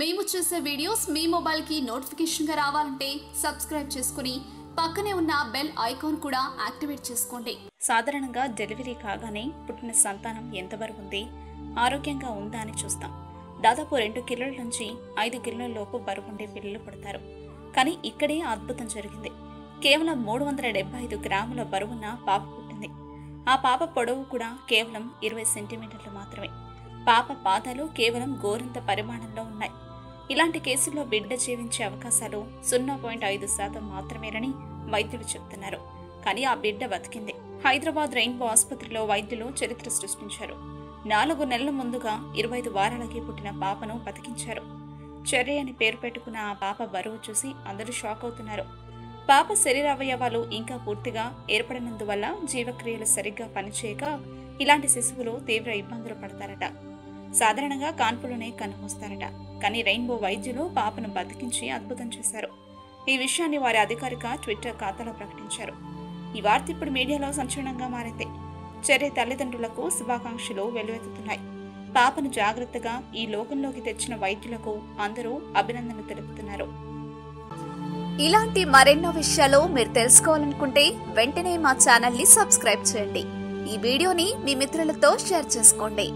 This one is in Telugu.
మేము చేసే వీడియోస్ మీ మొబైల్కి నోటిఫికేషన్గా రావాలంటే సబ్స్క్రైబ్ చేసుకుని పక్కనే ఉన్న బెల్ ఐకాన్ కూడా యాక్టివేట్ చేసుకోండి. సాధారణంగా డెలివరీ కాగానే పుట్టిన సంతానం ఎంత బరువు ఉంది? ఆరోగ్యంగా ఉందా అని చూస్తాం. దాదాపు రెండు కిలోల నుంచి ఐదు కిలోల లోపు బరువుండే పిల్లలు పుడతారు. కానీ ఇక్కడే అద్భుతం జరిగింది. కేవలం మూడు వందల డెబ్బై ఐదు గ్రాముల బరువున్న పాప పుట్టింది. ఆ పాప పొడవు కూడా కేవలం ఇరవై సెంటీమీటర్లు మాత్రమే. పాప పాదాలు కేవలం గోరంత పరిమాణంలో ఉన్నాయి. ఇలాంటి కేసుల్లో బిడ్డ జీవించే అవకాశాలు సున్నా పాయింట్ ఐదు శాతం మాత్రమేనని వైద్యులు చెబుతున్నారు కానీ ఆ బిడ్డ బతికింది. హైదరాబాద్ రెయిన్బో ఆసుపత్రిలో వైద్యులు చరిత్ర సృష్టించారు. నాలుగు నెలల ముందుగా ఇరవై ఐదు వారాలకి పుట్టిన పాపను బతికించారు. చెర్రీ అని పేరు పెట్టుకున్న ఆ పాప బరువు చూసి అందరూ షాక్ అవుతున్నారు. పాప శరీర అవయవాలు ఇంకా పూర్తిగా ఏర్పడినందువల్ల జీవక్రియలు సరిగ్గా పనిచేయక ఇలాంటి శిశువులు తీవ్ర ఇబ్బందులు పడతారట. సాధారణంగా కాన్పులోనే కన్నుమూస్తారట కానీ రెయిన్బో వైద్యులు పాపను బతికించి అద్భుతం చేశారు. ఈ విషయాన్ని వారి అధికారిక ట్విట్టర్ ఖాతాలో ప్రకటించారు. ఈ వార్త ఇప్పుడు మీడియాలో సంచలనంగా మారింది. చెర్రీ తల్లిదండ్రులకు శుభాకాంక్షలు వెల్లువెత్తుతున్నాయి. పాపను జాగ్రత్తగా ఈ లోకంలోకి తెచ్చిన వైద్యులకు అందరూ అభినందనలు తెలుపుతున్నారు. ఇలాంటి మరెన్నో విషయాలు మీరు తెలుసుకోవాలనుకుంటే వెంటనే మా ఛానల్ని సబ్స్క్రైబ్ చేయండి. ఈ వీడియోని మీ మిత్రులతో షేర్ చేసుకోండి.